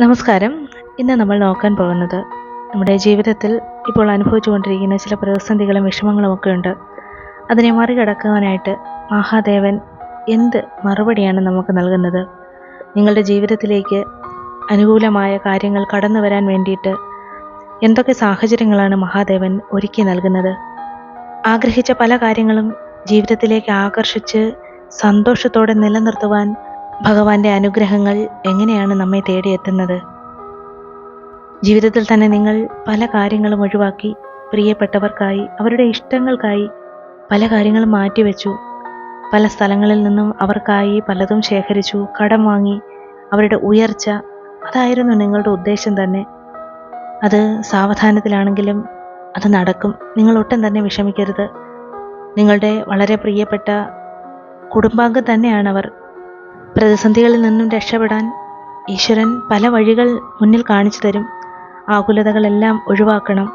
നമസ്കാരം. ഇന്ന് നമ്മൾ നോക്കാൻ പോകുന്നത് നമ്മുടെ ജീവിതത്തിൽ ഇപ്പോൾ അനുഭവിച്ചുകൊണ്ടിരിക്കുന്ന ചില പ്രതിസന്ധികളും വിഷമങ്ങളും ഒക്കെ ഉണ്ട്. അതിനെ മറികടക്കുവാനായിട്ട് മഹാദേവൻ എന്ത് മറുപടിയാണ് നമുക്ക് നൽകുന്നത്? നിങ്ങളുടെ ജീവിതത്തിലേക്ക് അനുകൂലമായ കാര്യങ്ങൾ കടന്നു വരാൻ വേണ്ടിയിട്ട് എന്തൊക്കെ സാഹചര്യങ്ങളാണ് മഹാദേവൻ ഒരുക്കി നൽകുന്നത്? ആഗ്രഹിച്ച പല കാര്യങ്ങളും ജീവിതത്തിലേക്ക് ആകർഷിച്ച് സന്തോഷത്തോടെ നിലനിർത്തുവാൻ ഭഗവാന്റെ അനുഗ്രഹങ്ങൾ എങ്ങനെയാണ് നമ്മെ തേടിയെത്തുന്നത്? ജീവിതത്തിൽ തന്നെ നിങ്ങൾ പല കാര്യങ്ങളും ഒഴിവാക്കി പ്രിയപ്പെട്ടവർക്കായി അവരുടെ ഇഷ്ടങ്ങൾക്കായി പല കാര്യങ്ങളും മാറ്റിവെച്ചു. പല സ്ഥലങ്ങളിൽ നിന്നും അവർക്കായി പലതും ശേഖരിച്ചു കടം വാങ്ങി അവരുടെ ഉയർച്ച. അതായിരുന്നു നിങ്ങളുടെ ഉദ്ദേശം തന്നെ. അത് സാവധാനത്തിലാണെങ്കിലും അത് നടക്കും. നിങ്ങൾ ഒട്ടും തന്നെ വിഷമിക്കരുത്. നിങ്ങളുടെ വളരെ പ്രിയപ്പെട്ട കുടുംബാംഗം തന്നെയാണ് അവർ പ്രതിസന്ധികളിൽ നിന്നും രക്ഷപ്പെടാൻ ഈശ്വരൻ പല വഴികൾ മുന്നിൽ കാണിച്ചു തരും. ആകുലതകളെല്ലാം ഒഴിവാക്കണം.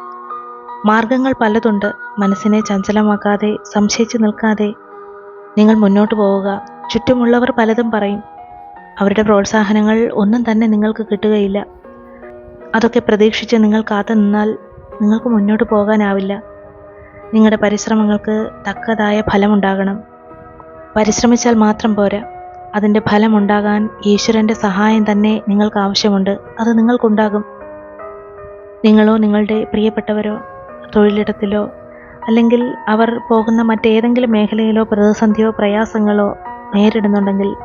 മാർഗങ്ങൾ പലതുണ്ട്. മനസ്സിനെ ചഞ്ചലമാക്കാതെ സംശയിച്ചു നിൽക്കാതെ നിങ്ങൾ മുന്നോട്ട് പോവുക. ചുറ്റുമുള്ളവർ പലതും പറയും. അവരുടെ പ്രോത്സാഹനങ്ങൾ ഒന്നും തന്നെ നിങ്ങൾക്ക് കിട്ടുകയില്ല. അതൊക്കെ പ്രതീക്ഷിച്ച് നിങ്ങൾ കാത്തു നിന്നാൽ നിങ്ങൾക്ക് മുന്നോട്ട് പോകാനാവില്ല. നിങ്ങളുടെ പരിശ്രമങ്ങൾക്ക് തക്കതായ ഫലമുണ്ടാകണം. പരിശ്രമിച്ചാൽ മാത്രം പോരാ. അതിന്റെ ഫലമുണ്ടാകാൻ ഈശ്വരന്റെ സഹായം തന്നെ നിങ്ങൾക്ക് ആവശ്യമുണ്ട്. അത് നിങ്ങൾക്കുണ്ടാകും. നിങ്ങളോ നിങ്ങളുടെ പ്രിയപ്പെട്ടവരോ തൊഴിലിടത്തിലോ അല്ലെങ്കിൽ അവർ പോകുന്ന മറ്റേതെങ്കിലും മേഖലയിലോ പ്രതിസന്ധിയോ പ്രയാസങ്ങളോ നേരിടുന്നുണ്ടെങ്കിൽ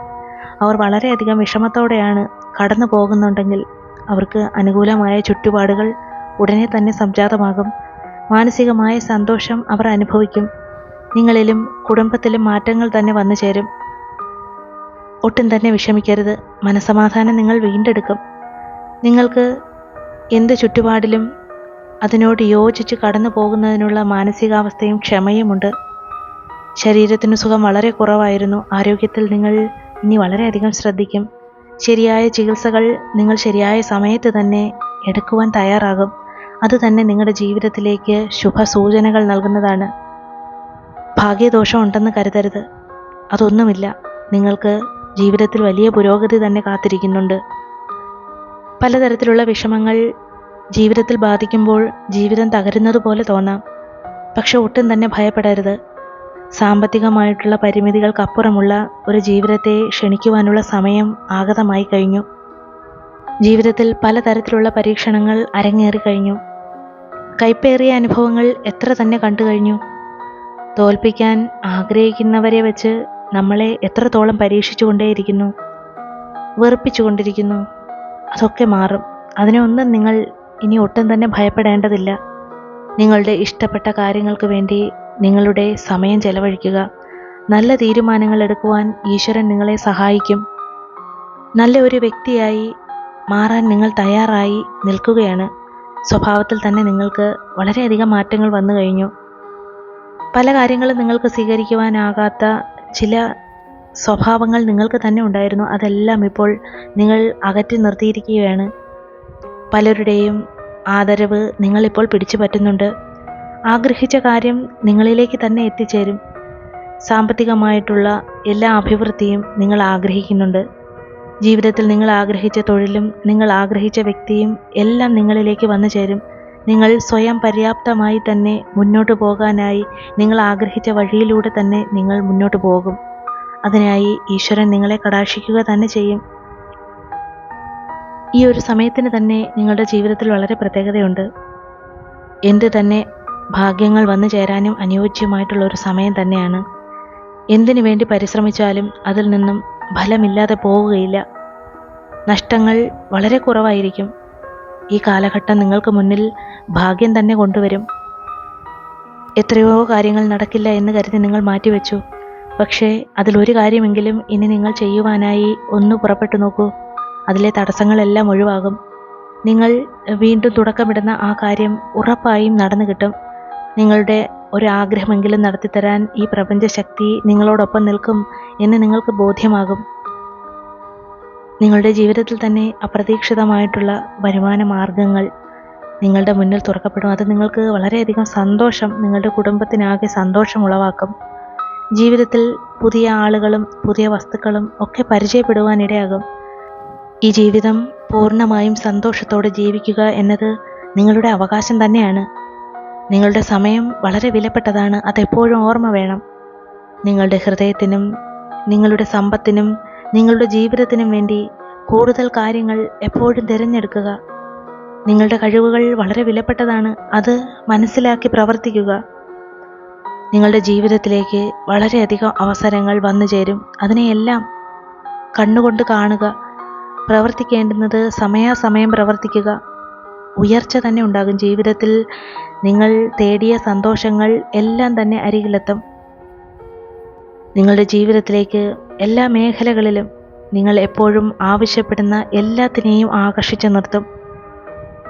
അവർ വളരെയധികം വിഷമത്തോടെയാണ് കടന്നു പോകുന്നുണ്ടെങ്കിൽ അവർക്ക് അനുകൂലമായ ചുറ്റുപാടുകൾ ഉടനെ തന്നെ സംജാതമാകും. മാനസികമായ സന്തോഷം അവർ അനുഭവിക്കും. നിങ്ങളിലും കുടുംബത്തിലും മാറ്റങ്ങൾ തന്നെ വന്നു ചേരും ഒട്ടും തന്നെ വിഷമിക്കരുത്. മനസമാധാനം നിങ്ങൾ വീണ്ടെടുക്കും. നിങ്ങൾക്ക് എന്ത് ചുറ്റുപാടിലും അതിനോട് യോജിച്ച് കടന്നു പോകുന്നതിനുള്ള മാനസികാവസ്ഥയും ക്ഷമയുമുണ്ട്. ശരീരത്തിന് സുഖം വളരെ കുറവായിരുന്നു. ആരോഗ്യത്തിൽ നിങ്ങൾ ഇനി വളരെയധികം ശ്രദ്ധിക്കും. ശരിയായ ചികിത്സകൾ നിങ്ങൾ ശരിയായ സമയത്ത് തന്നെ എടുക്കുവാൻ തയ്യാറാകും. അത് തന്നെ നിങ്ങളുടെ ജീവിതത്തിലേക്ക് ശുഭസൂചനകൾ നൽകുന്നതാണ്. ഭാഗ്യദോഷം ഉണ്ടെന്ന് കരുതരുത്. അതൊന്നുമില്ല. നിങ്ങൾക്ക് ജീവിതത്തിൽ വലിയ പുരോഗതി തന്നെ കാത്തിരിക്കുന്നുണ്ട്. പലതരത്തിലുള്ള വിഷമങ്ങൾ ജീവിതത്തിൽ ബാധിക്കുമ്പോൾ ജീവിതം തകരുന്നത് പോലെ തോന്നാം. പക്ഷെ ഒട്ടും തന്നെ ഭയപ്പെടരുത്. സാമ്പത്തികമായിട്ടുള്ള പരിമിതികൾക്കപ്പുറമുള്ള ഒരു ജീവിതത്തെ ക്ഷണിക്കുവാനുള്ള സമയം ആഗതമായി കഴിഞ്ഞു. ജീവിതത്തിൽ പലതരത്തിലുള്ള പരീക്ഷണങ്ങൾ അരങ്ങേറി കഴിഞ്ഞു. കൈപ്പേറിയ അനുഭവങ്ങൾ എത്ര തന്നെ കണ്ടു കഴിഞ്ഞു. തോൽപ്പിക്കാൻ ആഗ്രഹിക്കുന്നവരെ വെച്ച് നമ്മളെ എത്രത്തോളം പരീക്ഷിച്ചുകൊണ്ടേയിരിക്കുന്നു വെറുപ്പിച്ചുകൊണ്ടിരിക്കുന്നു അതൊക്കെ മാറും. അതിനൊന്നും നിങ്ങൾ ഇനി ഒട്ടും തന്നെ ഭയപ്പെടേണ്ടതില്ല. നിങ്ങളുടെ ഇഷ്ടപ്പെട്ട കാര്യങ്ങൾക്ക് വേണ്ടി നിങ്ങളുടെ സമയം ചെലവഴിക്കുക. നല്ല തീരുമാനങ്ങൾ എടുക്കുവാൻ ഈശ്വരൻ നിങ്ങളെ സഹായിക്കും. നല്ല ഒരു വ്യക്തിയായി മാറാൻ നിങ്ങൾ തയ്യാറായി നിൽക്കുകയാണ്. സ്വഭാവത്തിൽ തന്നെ നിങ്ങൾക്ക് വളരെയധികം മാറ്റങ്ങൾ വന്നു കഴിഞ്ഞു. പല കാര്യങ്ങളും നിങ്ങൾക്ക് സ്വീകരിക്കുവാനാകാത്ത ചില സ്വഭാവങ്ങൾ നിങ്ങൾക്ക് തന്നെ ഉണ്ടായിരുന്നു. അതെല്ലാം ഇപ്പോൾ നിങ്ങൾ അകറ്റി നിർത്തിയിരിക്കുകയാണ്. പലരുടെയും ആദരവ് നിങ്ങളിപ്പോൾ പിടിച്ചു പറ്റുന്നുണ്ട്. ആഗ്രഹിച്ച കാര്യം നിങ്ങളിലേക്ക് തന്നെ എത്തിച്ചേരും. സാമ്പത്തികമായിട്ടുള്ള എല്ലാ അഭിവൃദ്ധിയും നിങ്ങൾ ആഗ്രഹിക്കുന്നുണ്ട്. ജീവിതത്തിൽ നിങ്ങൾ ആഗ്രഹിച്ച തൊഴിലും നിങ്ങൾ ആഗ്രഹിച്ച വ്യക്തിയും എല്ലാം നിങ്ങളിലേക്ക് വന്നു ചേരും നിങ്ങൾ സ്വയം പര്യാപ്തമായി തന്നെ മുന്നോട്ട് പോകാനായി നിങ്ങൾ ആഗ്രഹിച്ച വഴിയിലൂടെ തന്നെ നിങ്ങൾ മുന്നോട്ട് പോകും. അതിനായി ഈശ്വരൻ നിങ്ങളെ കടാക്ഷിക്കുക തന്നെ ചെയ്യും. ഈ ഒരു സമയത്തിന് തന്നെ നിങ്ങളുടെ ജീവിതത്തിൽ വളരെ പ്രത്യേകതയുണ്ട്. എന്ത് തന്നെ ഭാഗ്യങ്ങൾ വന്നു ചേരാനും അനുയോജ്യമായിട്ടുള്ള ഒരു സമയം തന്നെയാണ്. എന്തിനു വേണ്ടി പരിശ്രമിച്ചാലും അതിൽ നിന്നും ഫലമില്ലാതെ പോവുകയില്ല. നഷ്ടങ്ങൾ വളരെ കുറവായിരിക്കും. ഈ കാലഘട്ടം നിങ്ങൾക്ക് മുന്നിൽ ഭാഗ്യം തന്നെ കൊണ്ടുവരും. എത്രയോ കാര്യങ്ങൾ നടക്കില്ല എന്ന് കരുതി നിങ്ങൾ മാറ്റിവെച്ചു. പക്ഷേ അതിലൊരു കാര്യമെങ്കിലും ഇനി നിങ്ങൾ ചെയ്യുവാനായി ഒന്ന് പുറപ്പെട്ടു നോക്കൂ. അതിലെ തടസ്സങ്ങളെല്ലാം ഒഴിവാകും. നിങ്ങൾ വീണ്ടും തുടക്കമിടുന്ന ആ കാര്യം ഉറപ്പായും നടന്നു കിട്ടും. നിങ്ങളുടെ ഒരാഗ്രഹമെങ്കിലും നടത്തിത്തരാൻ ഈ പ്രപഞ്ചശക്തി നിങ്ങളോടൊപ്പം നിൽക്കും എന്ന് നിങ്ങൾക്ക് ബോധ്യമാകും. നിങ്ങളുടെ ജീവിതത്തിൽ തന്നെ അപ്രതീക്ഷിതമായിട്ടുള്ള വരുമാന മാർഗങ്ങൾ നിങ്ങളുടെ മുന്നിൽ തുറക്കപ്പെടും. അത് നിങ്ങൾക്ക് വളരെയധികം സന്തോഷം നിങ്ങളുടെ കുടുംബത്തിനാകെ സന്തോഷം ഉളവാക്കും. ജീവിതത്തിൽ പുതിയ ആളുകളും പുതിയ വസ്തുക്കളും ഒക്കെ പരിചയപ്പെടുവാനിടയാകും. ഈ ജീവിതം പൂർണമായും സന്തോഷത്തോടെ ജീവിക്കുക എന്നത് നിങ്ങളുടെ അവകാശം തന്നെയാണ്. നിങ്ങളുടെ സമയം വളരെ വിലപ്പെട്ടതാണ്. അതെപ്പോഴും ഓർമ്മ വേണം. നിങ്ങളുടെ ഹൃദയത്തിനും നിങ്ങളുടെ സമ്പത്തിനും നിങ്ങളുടെ ജീവിതത്തിനും വേണ്ടി കൂടുതൽ കാര്യങ്ങൾ എപ്പോഴും തിരഞ്ഞെടുക്കുക. നിങ്ങളുടെ കഴിവുകൾ വളരെ വിലപ്പെട്ടതാണ് അത് മനസ്സിലാക്കി പ്രവർത്തിക്കുക. നിങ്ങളുടെ ജീവിതത്തിലേക്ക് വളരെയധികം അവസരങ്ങൾ വന്നു ചേരും. അതിനെയെല്ലാം കണ്ണുകൊണ്ട് കാണുക. പ്രവർത്തിക്കേണ്ടുന്നത് സമയാസമയം പ്രവർത്തിക്കുക. ഉയർച്ച തന്നെ ഉണ്ടാകും. ജീവിതത്തിൽ നിങ്ങൾ തേടിയ സന്തോഷങ്ങൾ എല്ലാം തന്നെ അരികിലെത്തും. നിങ്ങളുടെ ജീവിതത്തിലേക്ക് എല്ലാ മേഖലകളിലും നിങ്ങൾ എപ്പോഴും ആവശ്യപ്പെടുന്ന എല്ലാത്തിനെയും ആകർഷിച്ചു നിർത്തും.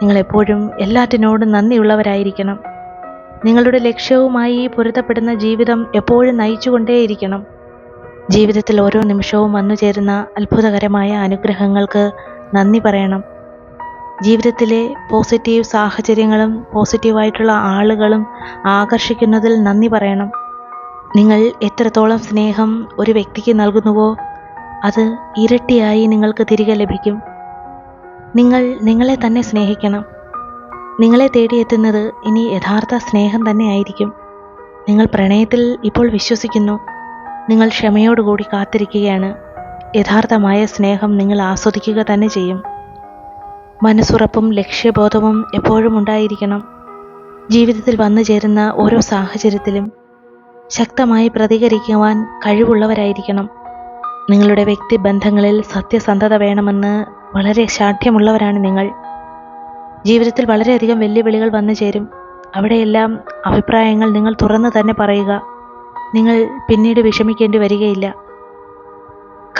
നിങ്ങൾ എപ്പോഴും എല്ലാറ്റിനോടും നന്ദിയുള്ളവരായിരിക്കണം. നിങ്ങളുടെ ലക്ഷ്യവുമായി പൊരുത്തപ്പെടുന്ന ജീവിതം എപ്പോഴും നയിച്ചുകൊണ്ടേയിരിക്കണം. ജീവിതത്തിൽ ഓരോ നിമിഷവും വന്നു ചേരുന്ന അത്ഭുതകരമായ അനുഗ്രഹങ്ങൾക്ക് നന്ദി പറയണം. ജീവിതത്തിലെ പോസിറ്റീവ് സാഹചര്യങ്ങളും പോസിറ്റീവായിട്ടുള്ള ആളുകളും ആകർഷിക്കുന്നതിൽ നന്ദി പറയണം. നിങ്ങൾ എത്രത്തോളം സ്നേഹം ഒരു വ്യക്തിക്ക് നൽകുന്നുവോ അത് ഇരട്ടിയായി നിങ്ങൾക്ക് തിരികെ ലഭിക്കും. നിങ്ങൾ നിങ്ങളെ തന്നെ സ്നേഹിക്കണം. നിങ്ങളെ തേടിയെത്തുന്നത് ഇനി യഥാർത്ഥ സ്നേഹം തന്നെ ആയിരിക്കും. നിങ്ങൾ പ്രണയത്തിൽ ഇപ്പോൾ വിശ്വസിക്കുന്നു. നിങ്ങൾ ക്ഷമയോടുകൂടി കാത്തിരിക്കുകയാണ്. യഥാർത്ഥമായ സ്നേഹം നിങ്ങൾ ആസ്വദിക്കുക തന്നെ ചെയ്യും. മനസ്സുറപ്പും ലക്ഷ്യബോധവും എപ്പോഴും ഉണ്ടായിരിക്കണം. ജീവിതത്തിൽ വന്നു ചേരുന്ന ഓരോ സാഹചര്യത്തിലും ശക്തമായി പ്രതികരിക്കുവാൻ കഴിവുള്ളവരായിരിക്കണം. നിങ്ങളുടെ വ്യക്തിബന്ധങ്ങളിൽ സത്യസന്ധത വേണമെന്ന് വളരെ ശാഠ്യമുള്ളവരാണ് നിങ്ങൾ. ജീവിതത്തിൽ വളരെയധികം വെല്ലുവിളികൾ വന്നു ചേരും. അവിടെയെല്ലാം അഭിപ്രായങ്ങൾ നിങ്ങൾ തുറന്നു തന്നെ പറയുക. നിങ്ങൾ പിന്നീട് വിഷമിക്കേണ്ടി വരികയില്ല.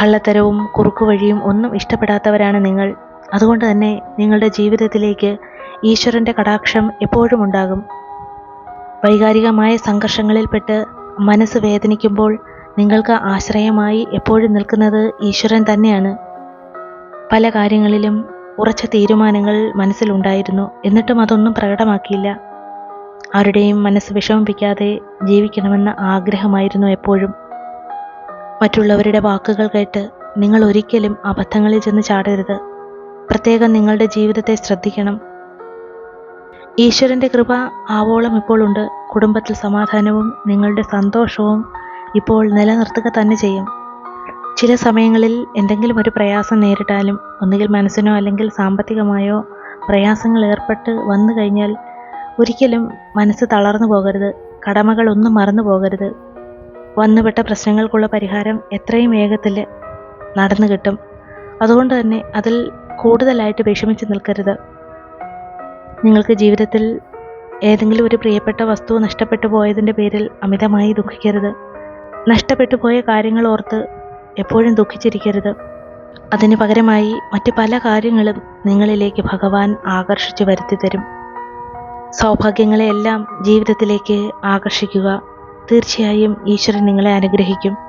കള്ളത്തരവും കുറുക്കുവഴിയും ഒന്നും ഇഷ്ടപ്പെടാത്തവരാണ് നിങ്ങൾ. അതുകൊണ്ട് തന്നെ നിങ്ങളുടെ ജീവിതത്തിലേക്ക് ഈശ്വരന്റെ കടാക്ഷം എപ്പോഴും ഉണ്ടാകും. വൈകാരികമായ സംഘർഷങ്ങളിൽപ്പെട്ട് മനസ്സ് വേദനിക്കുമ്പോൾ നിങ്ങൾക്ക് ആശ്രയമായി എപ്പോഴും നിൽക്കുന്നത് ഈശ്വരൻ തന്നെയാണ്. പല കാര്യങ്ങളിലും ഉറച്ച തീരുമാനങ്ങൾ മനസ്സിലുണ്ടായിരുന്നു. എന്നിട്ടും അതൊന്നും പ്രകടമാക്കിയില്ല. ആരുടെയും മനസ്സ് വിഷമിപ്പിക്കാതെ ജീവിക്കണമെന്ന ആഗ്രഹമായിരുന്നു എപ്പോഴും. മറ്റുള്ളവരുടെ വാക്കുകൾ കേട്ട് നിങ്ങൾ ഒരിക്കലും അബദ്ധങ്ങളിൽ ചെന്ന് ചാടരുത്. പ്രത്യേകം നിങ്ങളുടെ ജീവിതത്തെ ശ്രദ്ധിക്കണം. ഈശ്വരന്റെ കൃപ ആവോളം ഇപ്പോൾ ഉണ്ട് കുടുംബത്തിൽ സമാധാനവും നിങ്ങളുടെ സന്തോഷവും ഇപ്പോൾ നിലനിർത്തുക തന്നെ ചെയ്യും. ചില സമയങ്ങളിൽ എന്തെങ്കിലും ഒരു പ്രയാസം നേരിട്ടാലും ഒന്നുകിൽ മനസ്സിനോ അല്ലെങ്കിൽ സാമ്പത്തികമായോ പ്രയാസങ്ങൾ ഏർപ്പെട്ട് വന്നു കഴിഞ്ഞാൽ ഒരിക്കലും മനസ്സ് തളർന്നു പോകരുത്. കടമകൾ ഒന്നും മറന്നു പോകരുത്. വന്നുപെട്ട പ്രശ്നങ്ങൾക്കുള്ള പരിഹാരം എത്രയും വേഗത്തിൽ നടന്നു കിട്ടും. അതുകൊണ്ട് തന്നെ അതിൽ കൂടുതലായിട്ട് വിഷമിച്ച് നിൽക്കരുത്. നിങ്ങൾക്ക് ജീവിതത്തിൽ ഏതെങ്കിലും ഒരു പ്രിയപ്പെട്ട വസ്തു നഷ്ടപ്പെട്ടു പോയതിന്റെ പേരിൽ അമിതമായി ദുഃഖിക്കരുത്. നഷ്ടപ്പെട്ടു പോയ കാര്യങ്ങൾ ഓർത്ത് എപ്പോഴും ദുഃഖിച്ചിരിക്കരുത്. അതിന് പകരമായി മറ്റ് പല കാര്യങ്ങളും നിങ്ങളിലേക്ക് ഭഗവാൻ ആകർഷിച്ചു വരുത്തി തരും. സൗഭാഗ്യങ്ങളെയെല്ലാം ജീവിതത്തിലേക്ക് ആകർഷിക്കുക. തീർച്ചയായും ഈശ്വരൻ നിങ്ങളെ അനുഗ്രഹിക്കും.